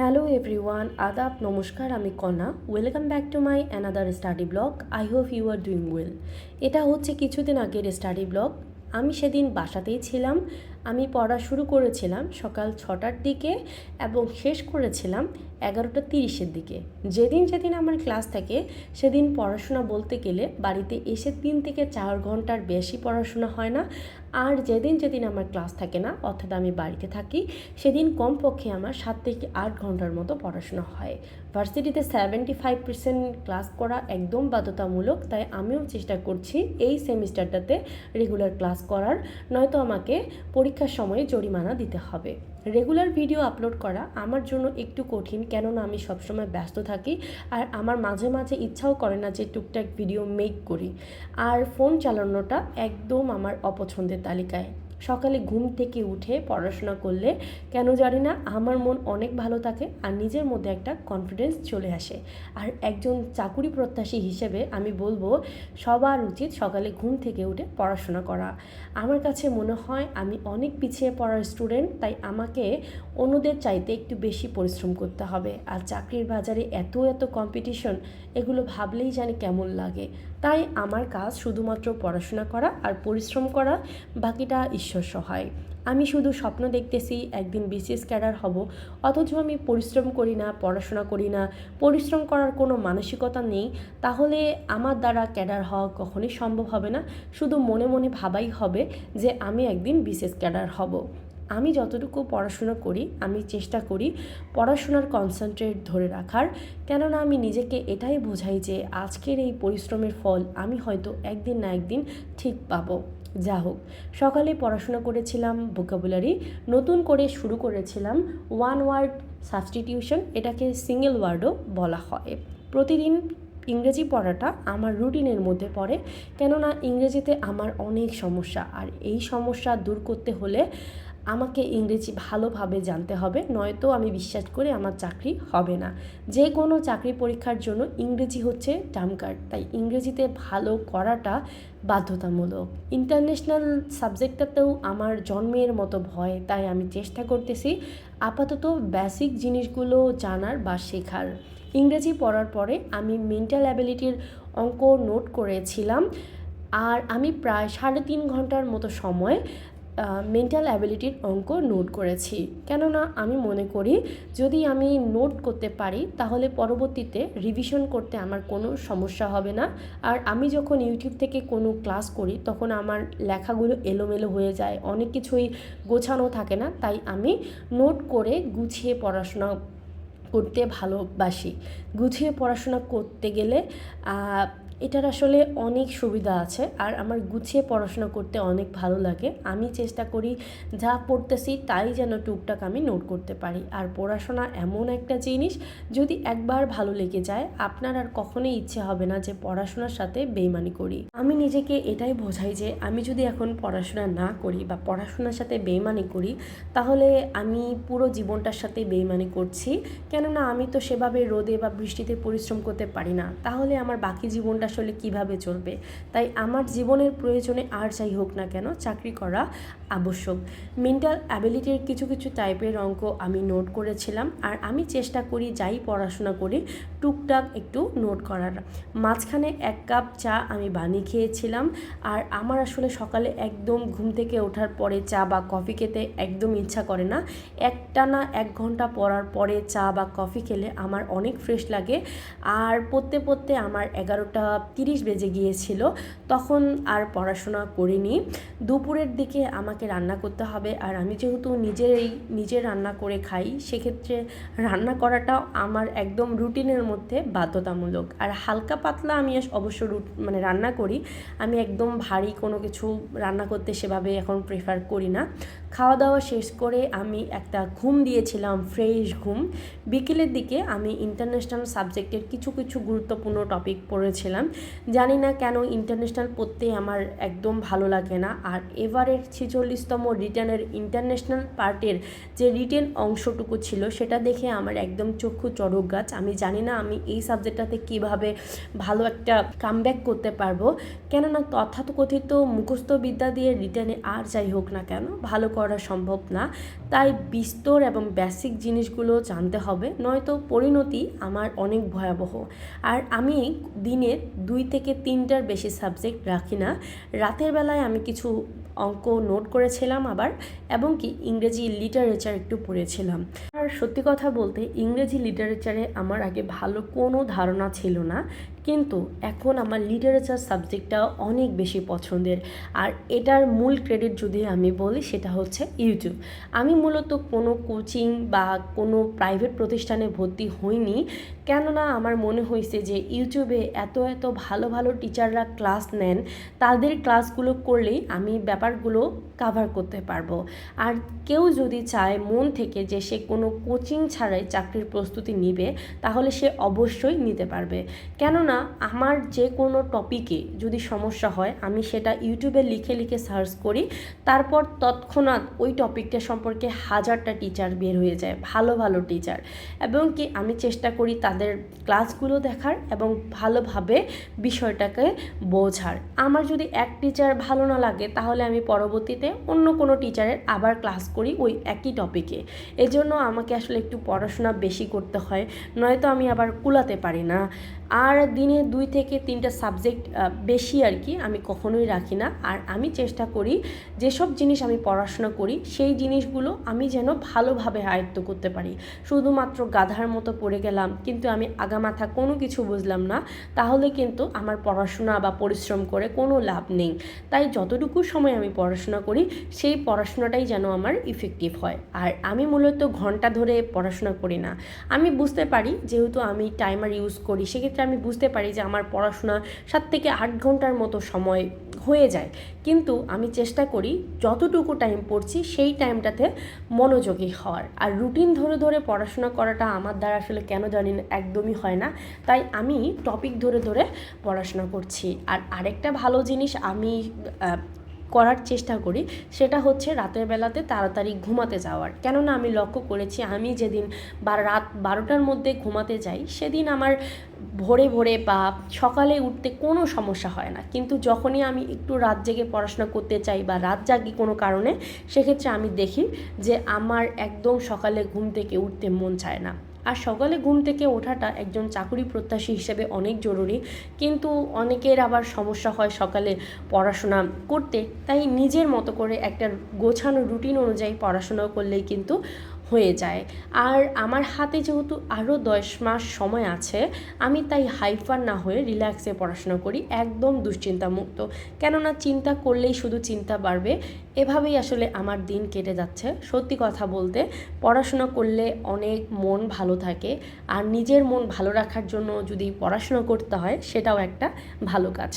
Hello everyone আদাব নমস্কার আমি Kona welcome back to my another study blog I hope you are doing well এটা হচ্ছে কিছুদিন আগের স্টাডি ব্লগ আমি সেদিন বাসাতেই ছিলাম। আমি পড়া শুরু করেছিলাম সকাল ছটার দিকে এবং শেষ করেছিলাম এগারোটা তিরিশের দিকে। যেদিন যেদিন আমার ক্লাস থাকে, সেদিন পড়াশোনা বলতে গেলে বাড়িতে এসে তিন থেকে চার ঘণ্টার বেশি পড়াশোনা হয় না। আর যেদিন যেদিন আমার ক্লাস থাকে না, অর্থাৎ আমি বাড়িতে থাকি, সেদিন কমপক্ষে আমার সাত থেকে আট ঘণ্টার মতো পড়াশোনা হয়। ভার্সিটিতে সেভেন্টি ফাইভ পার্সেন্ট ক্লাস করা একদম বাধ্যতামূলক, তাই আমিও চেষ্টা করছি এই সেমিস্টারটাতে রেগুলার ক্লাস করার, নয়তো আমাকে পরীক্ষার সময়ে জরিমানা দিতে হবে। রেগুলার ভিডিও আপলোড করা আমার জন্য একটু কঠিন, কেননা আমি সবসময় ব্যস্ত থাকি আর আমার মাঝে মাঝে ইচ্ছাও করে না যে টুকটাক ভিডিও মেক করি। আর ফোন চালানোটা একদম আমার অপছন্দের তালিকায়। সকালে ঘুম থেকে উঠে পড়াশোনা করলে কেন জানি না আমার মন অনেক ভালো থাকে আর নিজের মধ্যে একটা কনফিডেন্স চলে আসে। আর একজন চাকুরি প্রত্যাশী হিসেবে আমি বলব, সবার উচিত সকালে ঘুম থেকে উঠে পড়াশোনা করা। আমার কাছে মনে হয় আমি অনেক পিছিয়ে পড়ার স্টুডেন্ট তাই আমাকে অন্যদের চাইতে একটু বেশি পরিশ্রম করতে হবে। আর চাকরির বাজারে এত এত কম্পিটিশন এগুলো ভাবলেই জানি কেমন লাগে। তাই আমার কাজ শুধুমাত্র পড়াশোনা করা আর পরিশ্রম করা, বাকিটা সহায় আমি শুধু স্বপ্ন দেখতেছি একদিন বিসিএস ক্যাডার হব, অথচ আমি পরিশ্রম করি না, পড়াশোনা করি না, পরিশ্রম করার কোনো মানসিকতা নেই, তাহলে আমার দ্বারা ক্যাডার হওয়া কখনোই সম্ভব হবে না। শুধু মনে মনে ভাবাই হবে যে আমি একদিন বিসিএস ক্যাডার হব। আমি যতটুকু পড়াশোনা করি, আমি চেষ্টা করি পড়াশোনার কনসেন্ট্রেট ধরে রাখার, কেননা আমি নিজেকে এটাই বোঝাই যে আজকের এই পরিশ্রমের ফল আমি হয়তো একদিন না একদিন ঠিক পাবো। যা হোক। সকালে পড়াশোনা করেছিলাম ভোকাবুলারি নতুন করে শুরু করেছিলাম ওয়ান ওয়ার্ড সাবস্টিটিউশন এটাকে সিঙ্গেল ওয়ার্ডও বলা হয়। প্রতিদিন ইংরেজি পড়াটা আমার রুটিনের মধ্যে পড়ে, কেননা ইংরেজিতে আমার অনেক সমস্যা, আর এই সমস্যা দূর করতে হলে আমাকে ইংরেজি ভালোভাবে জানতে হবে, নয়তো আমি বিশ্বাস করে আমার চাকরি হবে না। যে কোনো চাকরি পরীক্ষার জন্য ইংরেজি হচ্ছে টার্ম কার্ড তাই ইংরেজিতে ভালো করাটা বাধ্যতামূলক। ইন্টারন্যাশনাল সাবজেক্টটাতেও আমার জন্মের মতো ভয়, তাই আমি চেষ্টা করতেছি আপাতত বেসিক জিনিসগুলো জানার বা শেখার। ইংরেজি পড়ার পরে আমি মেন্টাল অ্যাবিলিটির অঙ্ক নোট করেছিলাম, আর আমি প্রায় সাড়ে তিন ঘণ্টার মতো সময় মেন্টাল অ্যাবিলিটির অঙ্ক নোট করেছি। কেননা আমি মনে করি যদি আমি নোট করতে পারি, তাহলে পরবর্তীতে রিভিশন করতে আমার কোনো সমস্যা হবে না। আর আমি যখন ইউটিউব থেকে কোনো ক্লাস করি, তখন আমার লেখাগুলো এলোমেলো হয়ে যায়। অনেক কিছুই গোছানো থাকে না, তাই আমি নোট করে গুছিয়ে পড়াশোনা করতে ভালোবাসি। গুছিয়ে পড়াশোনা করতে গেলে এটার আসলে অনেক সুবিধা আছে আর আমার গুছিয়ে পড়াশোনা করতে অনেক ভালো লাগে। আমি চেষ্টা করি যা পড়তেছি তাই যেন টুকটাক আমি নোট করতে পারি। আর পড়াশোনা এমন একটা জিনিস যদি একবার ভালো লেগে যায়, আপনার আর কখনোই ইচ্ছে হবে না যে পড়াশোনার সাথে বেইমানি করি। আমি নিজেকে এটাই বোঝাই যে আমি যদি এখন পড়াশোনা না করি বা পড়াশোনার সাথে বেইমানি করি, তাহলে আমি পুরো জীবনটার সাথে বেইমানি করছি। কেননা আমি তো সেভাবে রোদে বা বৃষ্টিতে পরিশ্রম করতে পারি না। তাহলে আমার বাকি জীবনটা আসলে কীভাবে চলবে। তাই আমার জীবনের প্রয়োজনে আর যাই হোক না কেন চাকরি করা আবশ্যক। মেন্টাল অ্যাবিলিটির কিছু কিছু টাইপের অঙ্ক আমি নোট করেছিলাম। আর আমি চেষ্টা করি যাই পড়াশোনা করি টুকটাক একটু নোট করার। মাঝখানে এক কাপ চা আমি বানিয়ে খেয়েছিলাম আর আমার আসলে সকালে একদম ঘুম থেকে ওঠার পরে চা বা কফি খেতে একদম ইচ্ছা করে না। একটা না এক ঘণ্টা পড়ার পরে চা বা কফি খেলে আমার অনেক ফ্রেশ লাগে। আর পড়তে পড়তে আমার এগারোটা তিরিশ বেজে গিয়েছিল, তখন আর পড়াশোনা করিনি। দুপুরের দিকে আমাকে রান্না করতে হবে আর আমি যেহেতু নিজেই নিজে রান্না করে খাই, সেক্ষেত্রে রান্না করাটাও আমার একদম রুটিনের মধ্যে বাধ্যতামূলক। আর হালকা পাতলা আমি অবশ্য রুট মানে রান্না করি। আমি একদম ভারী কোনো কিছু রান্না করতে সেভাবে এখন প্রেফার করি না। খাওয়া দাওয়া শেষ করে আমি একটা ঘুম দিয়েছিলাম ফ্রেশ ঘুম। বিকেলের দিকে আমি ইন্টারন্যাশনাল সাবজেক্টের কিছু কিছু গুরুত্বপূর্ণ টপিক পড়েছিলাম। জানি না কেন ইন্টারন্যাশনাল পড়তে আমার একদম ভালো লাগে না। আর এবারের ছেচল্লিশতম রিটার্নের ইন্টারন্যাশনাল পার্টের যে রিটেন অংশটুকু ছিল, সেটা দেখে আমার একদম চক্ষু চড়ক গাছ। আমি জানি না আমি এই সাবজেক্টটাতে কীভাবে ভালো একটা কামব্যাক করতে পারব। কেননা তথাকথিত মুখস্থ বিদ্যা দিয়ে রিটার্নে আর যাই হোক না কেন, ভালো করা সম্ভব না। তাই বিস্তর এবং বেসিক জিনিসগুলো জানতে হবে, নয়তো পরিণতি আমার অনেক ভয়াবহ। আর আমি দিনে দুই থেকে তিনটার বেশি সাবজেক্ট রাখি না। রাতের বেলায় আমি কিছু অঙ্ক নোট করেছিলাম আবার, এবং কি ইংরেজি লিটারেচার একটু পড়েছিলাম। সত্যি কথা বলতে ইংরেজি লিটারেচারে আমার আগে ভালো কোনো ধারণা ছিল না। কিন্তু এখন আমার লিটারেচার সাবজেক্টটা অনেক বেশি পছন্দের। আর এটার মূল ক্রেডিট যদি আমি বলি, সেটা হচ্ছে ইউটিউব আমি মূলত কোনো কোচিং বা কোনো প্রাইভেট প্রতিষ্ঠানে ভর্তি হইনি, কেননা আমার মনে হয়েছে যে ইউটিউবে এত এত ভালো ভালো টিচাররা ক্লাস নেন, তাদের ক্লাসগুলো করলেই আমি ব্যাপারগুলো কাভার করতে পারব। আর কেউ যদি চায়, মন থেকে যে সে কোনো কোচিং ছাড়াই চাকরির প্রস্তুতি নিবে, তাহলে সে অবশ্যই নিতে পারবে। কেননা আমার যে কোনো টপিকে যদি সমস্যা হয়, আমি সেটা ইউটিউবে লিখে লিখে সার্চ করি, তারপর তৎক্ষণাৎ ওই টপিকটা সম্পর্কে হাজারটা টিচার বের হয়ে যায়, ভালো ভালো টিচার এবং কি আমি চেষ্টা করি তাদের ক্লাসগুলো দেখার এবং ভালোভাবে বিষয়টাকে বোঝার। আমার যদি এক টিচার ভালো না লাগে, তাহলে আমি পরবর্তীতে অন্য কোনো টিচারের আবার ক্লাস করি ওই একই টপিকে এজন্য আমাকে আসলে একটু পড়াশোনা বেশি করতে হয়, নয়তো আমি আবার কুলাতে পারি না। আর দিনে দুই থেকে তিনটা সাবজেক্ট বেশি আর কি আমি কখনোই রাখি না। আর আমি চেষ্টা করি যেসব জিনিস আমি পড়াশোনা করি, সেই জিনিসগুলো আমি যেন ভালোভাবে আয়ত্ত করতে পারি। শুধুমাত্র গাধার মতো পড়ে গেলাম, কিন্তু আমি আগামাথা কোনো কিছু বুঝলাম না, তাহলে কিন্তু আমার পড়াশোনা বা পরিশ্রম করে কোনো লাভ নেই। তাই যতটুকু সময় আমি পড়াশোনা করি, সেই পড়াশোনাটাই যেন আমার ইফেক্টিভ হয়। আর আমি মূলত ঘণ্টা ধরে পড়াশোনা করি না। আমি বুঝতে পারি, যেহেতু আমি টাইমার ইউজ করি, সেক্ষেত্রে আমি বুঝতে পারি যে আমার পড়াশোনা সাত থেকে আট ঘণ্টার মতো সময় হয়ে যায়। কিন্তু আমি চেষ্টা করি যতটুকু টাইম পড়ছি সেই টাইমটাতে মনোযোগী হওয়ার। আর রুটিন ধরে ধরে পড়াশোনা করাটা আমার দ্বারা আসলে কেন জানি একদমই হয় না। তাই আমি টপিক ধরে ধরে পড়াশোনা করছি। আর আরেকটা ভালো জিনিস আমি করার চেষ্টা করি সেটা হচ্ছে রাতের বেলাতে তাড়াতাড়ি ঘুমাতে যাওয়ার। কেননা আমি লক্ষ্য করেছি আমি যেদিন বা রাত বারোটার মধ্যে ঘুমাতে যাই সেদিন আমার ভোরে ভোরে বা সকালে উঠতে কোনো সমস্যা হয় না। কিন্তু যখনই আমি একটু রাত জেগে পড়াশোনা করতে চাই বা রাত জাগি কোনো কারণে, সেক্ষেত্রে আমি দেখি যে আমার একদম সকালে ঘুম থেকে উঠতে মন চায় না। আর সকালে ঘুম থেকে ওঠাটা একজন চাকুরি প্রত্যাশী হিসেবে অনেক জরুরি। কিন্তু অনেকের আবার সমস্যা হয় সকালে পড়াশোনা করতে। তাই নিজের মতো করে একটা গোছানো রুটিন অনুযায়ী পড়াশোনা করলেই কিন্তু হয়ে যায়। আর আমার হাতে যেহেতু আরও দশ মাস সময় আছে, আমি তাই হাইফার না হয়ে রিল্যাক্সে পড়াশোনা করি, একদম দুশ্চিন্তামুক্ত। কেননা চিন্তা করলেই শুধু চিন্তা বাড়বে। এভাবেই আসলে আমার দিন কেটে যাচ্ছে। সত্যি কথা বলতে, পড়াশোনা করলে অনেক মন ভালো থাকে। আর নিজের মন ভালো রাখার জন্য যদি পড়াশোনা করতে হয়, সেটাও একটা ভালো কাজ।